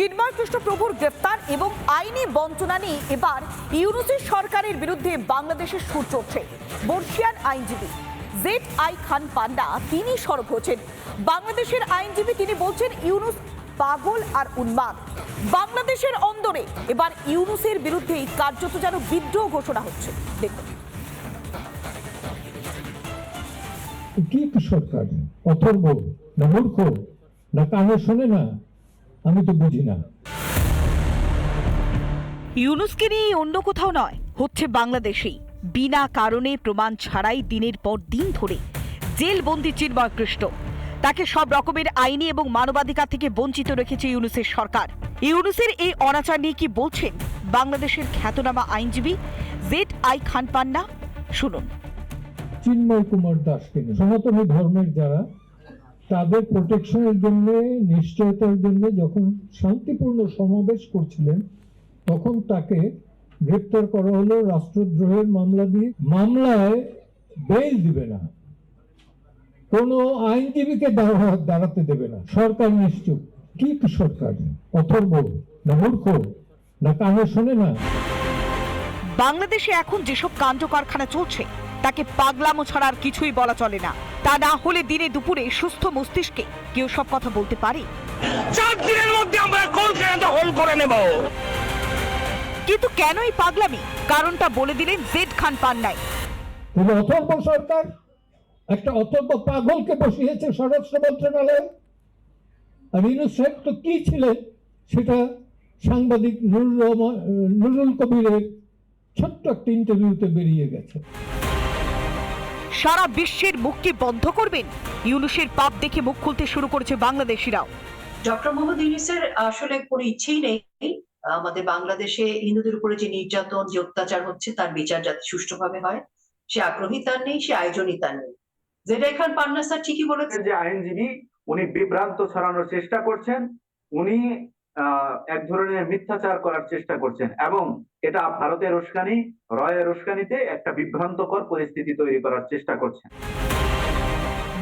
চিন্ময় কৃষ্ণ প্রভুর গ্রেফতার এবং আইনি বঞ্চনা নিয়ে এবার ইউনুসের সরকারের বিরুদ্ধে বাংলাদেশের সুর চড়ছে বর্ষিয়ান আইনজীবী জেড আই খান পান্ডা, তিনি সরব হয়েছেন। বাংলাদেশের আইনজীবী তিনি বলছেন, ইউনুস পাগল আর উন্মাদ। বাংলাদেশের অন্দরে এবার ইউনুসের বিরুদ্ধেই কার্যত যেন বিদ্রোহ ঘোষণা হচ্ছে। দেখুন। কি সরকার? অথর্ব না মূর্খ? না কানে শোনে না আমি তো বুঝি না। ইউনুসকে নিয়ে অন্য কোথাও নয় হচ্ছে বাংলাদেশেই। বিনা কারণে প্রমাণ ছাড়াই দিনের পর দিন ধরে জেলবন্দি চিন্ময় কৃষ্ণ তাকে সব রকমের আইনি এবং মানবাধিকার থেকে বঞ্চিত রেখেছে ইউনুসের সরকার। ইউনুসের এই অনাচার নিয়ে কি বলছেন বাংলাদেশের খ্যাতনামা আইনজীবী জেড আই খান পান্না? শুনুন। চিন্ময় কুমার দাসকে সনাতনী ধর্মের যারা তাদের প্রোটেকশনের জন্য, নিশ্চয়তার জন্য যখন শান্তিপূর্ণ সমাবেশ করছিলেন, তখন তাকে গ্রেপ্তার করা হলো, রাষ্ট্রদ্রোহের মামলা দিয়ে। মামলায় বেল দিবে না। কোনো আইনজীবীকে দাঁড়া- দাঁড়াতে দেবে না। সরকার নিশ্চুপ। কি সরকার? অথর্ব না মূর্খ? না কানে শোনে না? বাংলাদেশে এখন যেসব কাণ্ড কারখানা চলছে তাকে পাগলামো ছাড়া আর কিছুই বলা চলে না। তা না হলে দিনে দুপুরে সুস্থ মস্তিষ্কে কেউ সব কথা বলতে পারে? চার দিনের মধ্যে আমরা কলকাতা হোল করে নেব। কিন্তু কেন এই পাগলামি? কারণটা বলে দিলেন জেড খান তাহলে অথর্ব সরকার একটা অথর্ব পাগলকে বসিয়েছে স্বরাষ্ট্র মন্ত্রণালয়ে। আর সাহেব তো কি ছিলেন? সেটা সাংবাদিক নুরুল নুরুল কবিরের ছোট্ট একটা ইন্টারভিউতে বেরিয়ে গেছে। সারা বিশ্বের মুখকে বন্ধ করবেন? ইউনুসের পাপ দেখে মুখ খুলতে শুরু করেছে বাংলাদেশিরাও। ডক্টর মোহাম্মদ ইউনিসের আসলে কোনো ইচ্ছেই নেই। আমাদের বাংলাদেশে হিন্দুদের উপরে যে নির্যাতন যে অত্যাচার হচ্ছে তার বিচার যাতে সুষ্ঠুভাবে হয়। সে আগ্রহী তার নেই সে আয়োজনই তার নেই। যেটা খান পান্না স্যার ঠিকই বলেছেন। যে আইনজীবী উনি বিভ্রান্ত ছড়ানোর চেষ্টা করছেন উনি এক ধরনের মিথ্যাচার করার চেষ্টা করছেন এবং এটা ভারতের উস্কানি, রয়ের উস্কানিতে একটা বিভ্রান্তকর পরিস্থিতি তৈরি করার চেষ্টা করছেন।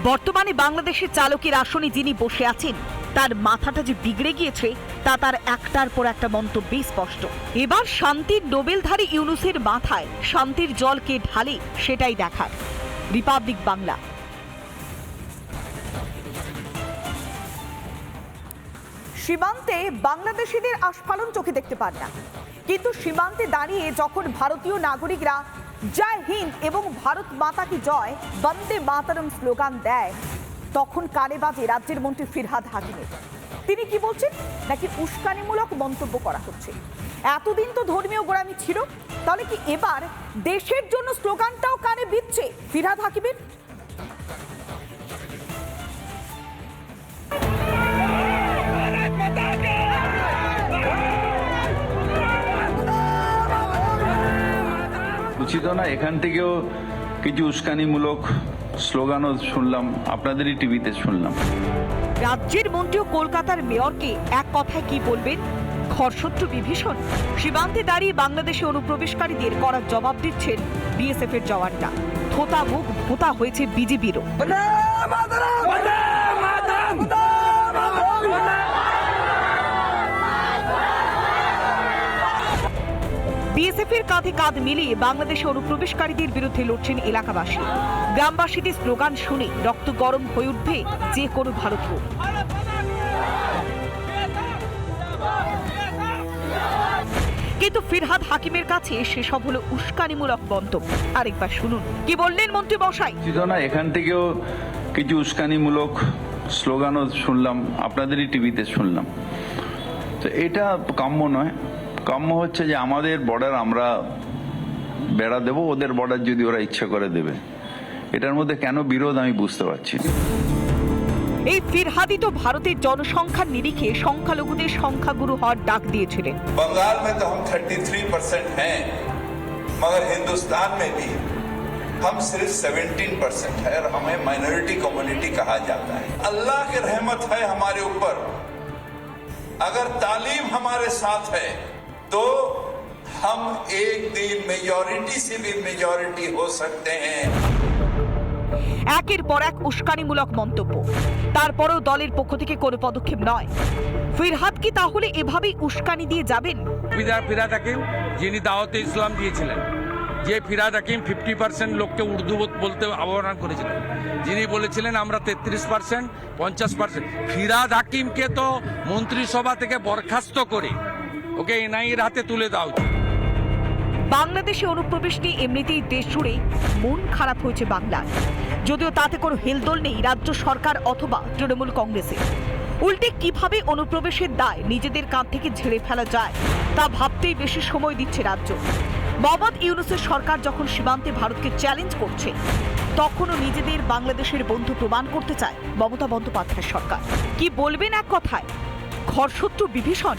বর্তমানে বাংলাদেশের চালকের আসনে যিনি বসে আছেন, তার মাথাটা যে বিগড়ে গিয়েছে, তা তার একটার পর একটা মন্তব্যে স্পষ্ট। এবার শান্তির নোবেলধারী ইউনুসের মাথায় শান্তির জল কে ঢালে সেটাই দেখার। রিপাবলিক বাংলা। সীমান্তে বাংলাদেশিদের আস্ফালন চোখে দেখতে পান না। কিন্তু সীমান্তে দাঁড়িয়ে যখন ভারতীয় নাগরিকরা জয় হিন্দ এবং ভারত মাতা কি জয় বন্দে মাতারম স্লোগান দেয়, তখন কানে বাজে রাজ্যের মন্ত্রী ফিরহাদ হাকিমের। তিনি কি বলছেন? নাকি উস্কানিমূলক মন্তব্য করা হচ্ছে? এতদিন তো ধর্মীয় গোড়ামি ছিল, তাহলে কি এবার দেশের জন্য স্লোগানটাও কানে বিচ্ছে ফিরহাদ হাকিমের? উচিত না এখান থেকেও কিছু উস্কানিমূলক স্লোগানও শুনলাম আপনাদেরই টিভিতে শুনলাম। রাজ্যের মন্ত্রী কলকাতার মেয়রকে এক কথায় কি বলবেন? ঘরশত্রু বিভীষণ? সীমান্তে দাঁড়িয়ে বাংলাদেশে অনুপ্রবেশকারীদের করার জবাব দিচ্ছেন বিএসএফ এর জওয়ানরা। থোতা মুখ ভোতা হয়েছে বিজেপিরও বিএসএফ এর কাঁধে কাঁধ মিলিয়ে বাংলাদেশে অনুপ্রবেশকারীদের বিরুদ্ধে লড়ছেন এলাকাবাসী। গ্রামবাসীদের স্লোগান শুনে রক্ত গরম হয়ে উঠবে যে কোনো ভারতীয়। কিন্তু ফিরহাদ হাকিমের কাছে সেসব হলো উস্কানিমূলক মন্তব্য। আরেকবার শুনুন, কি বললেন মন্ত্রী উচিত না এখান থেকেও কিছু উস্কানিমূলক স্লোগানও শুনলাম, আপনাদেরই টিভিতে শুনলাম। তো এটা কাম্য নয় কাম্য হচ্ছে যে আমাদের বর্ডার আমরা বেড়া দেব ওদের বর্ডার যদি ওরা ইচ্ছে করে দেবে এটার মধ্যে কেন বিরোধ আমি বুঝতে পারছি না এই ফিরহাদি তো ভারতের জনসংখ্যার নিরিখে সংখ্যালঘুদের সংখ্যাগুরু হওয়ার ডাক দিয়েছিলেন बंगाल में तो हम 33 परसेंट हैं मगर हिंदुस्तान में भी हम सिर्फ 17 परसेंट है और हमें माइनॉरिटी कम्युनिटी कहा जाता है अल्लाह की रहमत है हमारे ऊपर अगर तालीम हमारे साथ है तो हम एक दिन मेजॉरिटी से भी मेजॉरिटी हो सकते हैं একের পর এক উস্কানিমূলক মন্তব্য তারপরেও দলের পক্ষ থেকে কোনো পদক্ষেপ নয় ফিরহাদ কি তাহলে এভাবেই উস্কানি দিয়ে যাবেন ফিরা ফিরাদ হাকিম যিনি দাওয়াতে ইসলাম দিয়েছিলেন যে ফিরাদ হাকিম ফিফটি পার্সেন্ট লোককে উর্দু বলতে আহ্বান করেছিলেন যিনি বলেছিলেন আমরা তেত্রিশ পার্সেন্ট পঞ্চাশ পার্সেন্ট ফিরাদ হাকিমকে তো মন্ত্রিসভা থেকে বরখাস্ত করে ওকে এনআইএর হাতে তুলে উচিত। বাংলাদেশে অনুপ্রবেশ নিয়ে এমনিতেই দেশ জুড়ে মন খারাপ হয়েছে বাংলার। যদিও তাতে কোনো হেলদোল নেই রাজ্য সরকার অথবা তৃণমূল কংগ্রেসের উল্টে কীভাবে অনুপ্রবেশের দায় নিজেদের কাঁধ থেকে ঝেড়ে ফেলা যায়, তা ভাবতেই বেশি সময় দিচ্ছে রাজ্য। মোহাম্মদ ইউনুসের সরকার যখন সীমান্তে ভারতকে চ্যালেঞ্জ করছে, তখনও নিজেদের বাংলাদেশের বন্ধু প্রমাণ করতে চায় মমতা বন্দ্যোপাধ্যায়ের সরকার। কি বলবেন এক কথায়? ঘরশত্রু বিভীষণ?